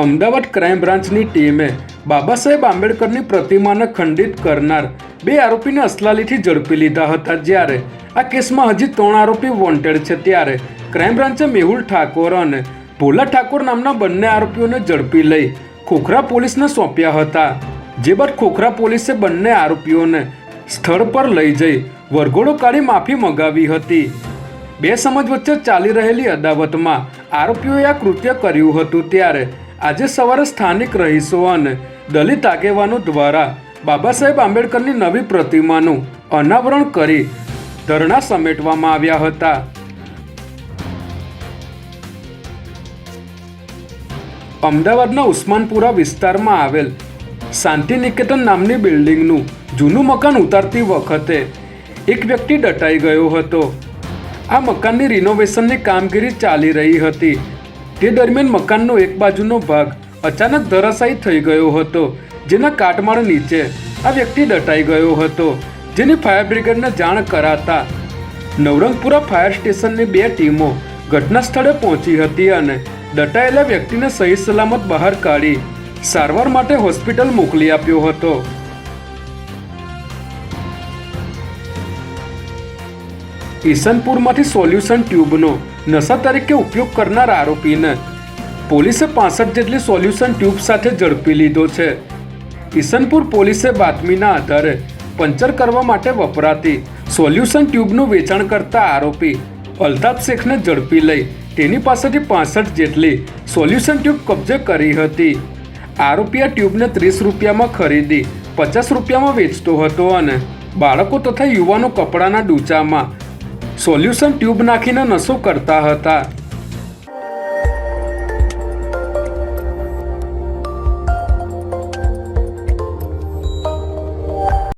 Ahmedabad crime બ્રાન્ચની ટીમે બાબા સાહેબ આંબેડકરની પ્રતિમાને ખંડિત કરનાર બે આરોપીને અસલાલીથી ઝડપી લીધા હતા. જ્યારે આ કેસમાં હજી ત્રણ આરોપી વોન્ટેડ છે. ત્યારે ક્રાઇમ બ્રાન્ચે મેહુલ ઠાકોર અને ભોલા ઠાકોર નામના બંને આરોપીઓને ઝડપી લઈ ખોખરા પોલીસને સોંપ્યા હતા. જે બાદ ખોખરા પોલીસે બંને આરોપીઓને સ્થળ પર લઈ જઈ વરઘોડો કાઢી માફી મંગાવી હતી. બે સમજ વચ્ચે ચાલી રહેલી અદાવતમાં આરોપીઓએ આ કૃત્ય કર્યું હતું. ત્યારે આજે સવારે સ્થાનિક રહીશો અને દલિત આગેવાનો દ્વારા બાબા સાહેબ આંબેડકરની નવી પ્રતિમાનું અનાવરણ કરી ધરણા સમેટવામાં આવ્યા હતા. અમદાવાદના ઉસ્માનપુરા વિસ્તારમાં આવેલ શાંતિ નિકેતન નામની બિલ્ડિંગનું જૂનું મકાન ઉતારતી વખતે એક વ્યક્તિ દટાઈ ગયો હતો. આ મકાનની રિનોવેશનની કામગીરી ચાલી રહી હતી. તે દરમિયાન મકાનનો એક બાજુનો ભાગ અચાનક ધરાશાયી થઈ ગયો હતો, જેના કાટમાળ નીચે આ વ્યક્તિ દટાઈ ગયો હતો, જેની ફાયર બ્રિગેડને જાણ કરાતા. નવરંગપુરા ફાયર સ્ટેશનની બે ટીમો ઘટના સ્થળે પહોંચી હતી અને દટાયેલા વ્યક્તિને સહી સલામત બહાર કાઢી સારવાર માટે હોસ્પિટલ મોકલી આપ્યો હતો. ઈસનપુરમાંથી સોલ્યુશન ટ્યુબનો નશા તરીકે ઉપયોગ કરનાર આરોપીને પોલીસે પાસઠ જેટલી સોલ્યુશન ટ્યુબ સાથે ઝડપી લીધો છે. ઈસનપુર પોલીસે બાતમીના આધારે પંચર કરવા માટે વપરાતી સોલ્યુશન ટ્યુબનું વેચાણ કરતા આરોપી અલ્તાફ શેખને ઝડપી લઈ તેની પાસેથી પાસઠ જેટલી સોલ્યુશન ટ્યુબ કબજે કરી હતી. આરોપી આ ટ્યુબને ત્રીસ રૂપિયામાં ખરીદી પચાસ રૂપિયામાં વેચતો હતો અને બાળકો તથા યુવાનો કપડાના ડૂચામાં સોલ્યુશન ટ્યુબ નાખીને નસો કરતા હતા.